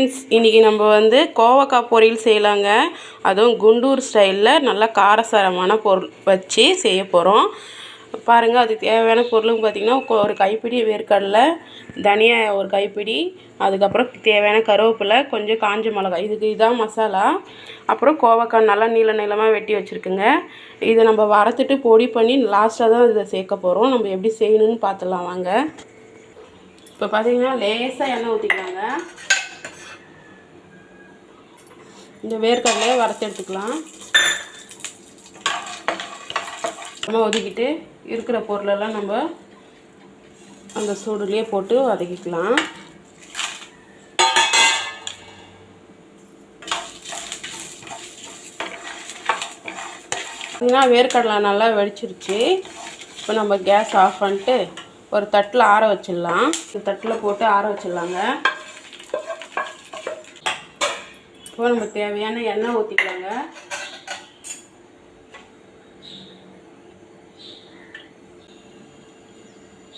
Friends இன்றைக்கி நம்ம வந்து கோவக்காய் பொரியல் செய்யலாங்க. அதுவும் குண்டூர் ஸ்டைலில் நல்லா காரசாரமான பொருள் வச்சு செய்ய போகிறோம் பாருங்கள் அதுக்கு தேவையான பொருளும் பார்த்திங்கன்னா ஒரு கைப்பிடி வேர்க்கடலை தனியா ஒரு கைப்பிடி அதுக்கப்புறம் தேவையான கருவேப்பிலை கொஞ்சம் காஞ்ச மிளகாய் இதுக்கு இதான் மசாலா. அப்புறம் கோவக்காய் நல்லா நீள நீளமாக வெட்டி வச்சுருக்குங்க. இதை நம்ம வறுத்துட்டு பொடி பண்ணி லாஸ்ட்டாக தான் இதை சேர்க்க போகிறோம் நம்ம எப்படி செய்யணும்னு பார்த்துலாம் வாங்க. இப்போ பார்த்தீங்கன்னா லேசாக எண்ணெய் ஊற்றிக்கலாங்க இந்த வேர்க்கடலையை வறுத்து எடுத்துக்கலாம். நம்ம ஒதுக்கிட்டு இருக்கிற பொருளெல்லாம் நம்ம அந்த சூடுலேயே போட்டு வதக்கிக்கலாம். பார்த்தீங்கன்னா வேர்க்கடலை நல்லா வெடிச்சிருச்சு. இப்போ நம்ம கேஸ் ஆஃப் பண்ணிட்டு ஒரு தட்டில் ஆற வச்சிடலாம். இந்த தட்டில் போட்டு ஆற வச்சிடலாங்க. இப்போ நம்ம தேவையான எண்ணெய் ஊற்றிக்கலாங்க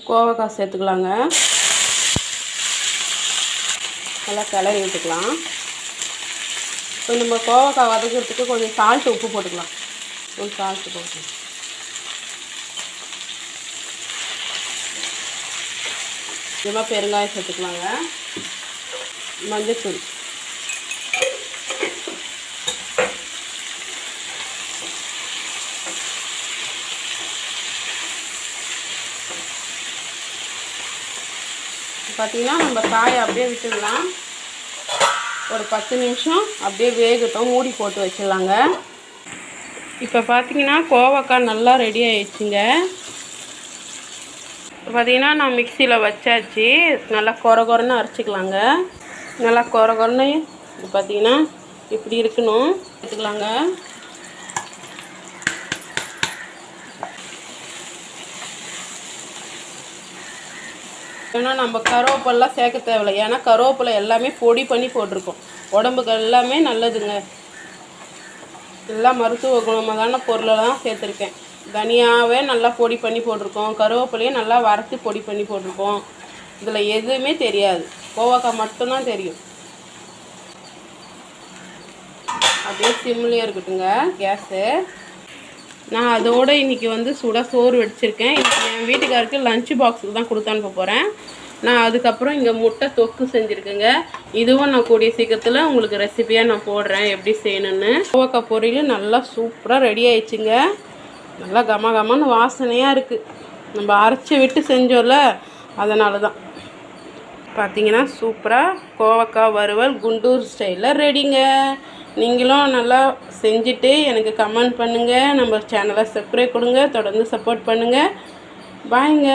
கோவக்காய் சேர்த்துக்கலாங்க. நல்லா கிளறி விட்டுக்கலாம். இப்போ நம்ம கோவக்காய் வதக்கிறதுக்கு கொஞ்சம் சால்ட்டு உப்பு போட்டுக்கலாம். கொஞ்சம் சால்ட்டு போட்டுக்கலாம். கொஞ்சமாக பெருங்காயம் சேர்த்துக்கலாங்க. மஞ்சத்தூள். பார்த்திங்கன்னா நம்ம காயை அப்படியே விட்டுடலாம். ஒரு பத்து நிமிஷம் அப்படியே வேகட்டும் மூடி போட்டு வச்சிடலாங்க. இப்போ பார்த்தீங்கன்னா கோவக்காய் நல்லா ரெடி ஆயிடுச்சுங்க. பார்த்தீங்கன்னா நான் மிக்சியில் வச்சாச்சு. நல்லா கொர கொரன்னு அரைச்சிக்கலாங்க. நல்லா குற குறன்னு பார்த்தீங்கன்னா இப்படி இருக்கணும். எடுத்துக்கலாங்க. ஏன்னா நம்ம கருவேப்பிலாம் சேர்க்க தேவையில்லை. ஏன்னா கருவேப்பிலை எல்லாமே பொடி பண்ணி போட்டிருக்கோம். உடம்புக்கு எல்லாமே நல்லதுங்க. எல்லாம் மருத்துவ குணமாதான பொருளெல்லாம் சேர்த்துருக்கேன். தனியாகவே நல்லா பொடி பண்ணி போட்டிருக்கோம். கருவேப்பிலையும் நல்லா வறுத்து பொடி பண்ணி போட்டிருக்கோம். இதில் எதுவுமே தெரியாது. கோவக்காய் மட்டும்தான் தெரியும். அப்படியே சிம்லேயே இருக்கட்டுங்க. கேஸு. நான் அதோடு இன்றைக்கி வந்து சுட சோறு வடிச்சிருக்கேன். இன்றைக்கி என் வீட்டுக்காருக்கு லஞ்ச் பாக்ஸுக்கு தான் கொடுத்து அனுப்ப போகிறேன் நான் அதுக்கப்புறம் இங்கே முட்டை தொக்கு செஞ்சுருக்கேங்க. இதுவும் நான் கூடிய சீக்கிரத்தில் உங்களுக்கு ரெசிபியாக நான் போடுறேன். எப்படி செய்யணுன்னு கோவக்காய் பொரியல் நல்லா சூப்பராக ரெடி ஆயிடுச்சுங்க. நல்லா கம கமன்னு வாசனையாக இருக்குது நம்ம அரைச்சி விட்டு செஞ்சோம்ல அதனால தான் பார்த்தீங்கன்னா சூப்பராக கோவக்காய் வறுவல் குண்டூர் ஸ்டைலில் ரெடிங்க நீங்களும் நல்லா செஞ்சுட்டு எனக்கு கமெண்ட் பண்ணுங்கள் நம்ம சேனலை சப்ஸ்கிரைப் கொடுங்க. தொடர்ந்து சப்போர்ட் பண்ணுங்கள் பாய்ங்க